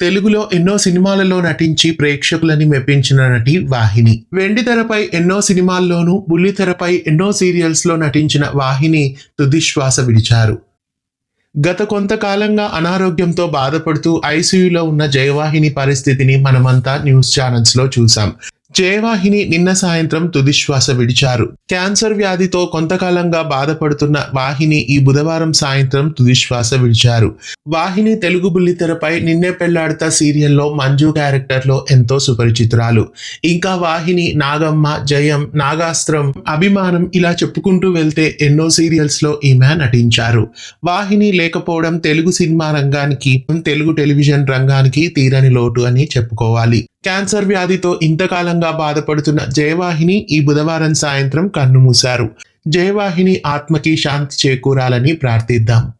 తెలుగులో ఎన్నో సినిమాలలో నటించి ప్రేక్షకులని మెప్పించిన నటి వాహిని. వెండి తెరపై ఎన్నో సినిమాల్లోనూ బుల్లి తెరపై ఎన్నో సీరియల్స్లో నటించిన వాహిని తుదిశ్వాస విడిచారు. గత కొంతకాలంగా అనారోగ్యంతో బాధపడుతూ ఐసీయూలో ఉన్న జయవాహిని పరిస్థితిని మనమంతా న్యూస్ ఛానల్స్లో చూసాం జయవాహిని నిన్న సాయంత్రం తుదిశ్వాస విడిచారు. క్యాన్సర్ వ్యాధితో కొంతకాలంగా బాధపడుతున్న వాహిని ఈ బుధవారం సాయంత్రం తుదిశ్వాస విడిచారు. వాహిని తెలుగు బుల్లితెరపై నిన్నే పెళ్ళాడతా సీరియల్లో మంజు క్యారెక్టర్లో ఎంతో సుపరిచితురాలు. ఇంకా వాహిని నాగమ్మ జయం నాగాస్త్రం అభిమానం ఇలా చెప్పుకుంటూ వెళ్తే ఎన్నో సీరియల్స్లో ఈమె నటించారు. వాహిని లేకపోవడం తెలుగు సినిమా రంగానికి తెలుగు టెలివిజన్ రంగానికి తీరని లోటు అని చెప్పుకోవాలి. క్యాన్సర్ వ్యాధితో ఇంతకాలంగా బాధపడుతున్న జయవాహిని ఈ బుధవారం సాయంత్రం కన్నుమూశారు. జయవాహిని ఆత్మకి శాంతి చేకూరాలని ప్రార్థిద్దాం.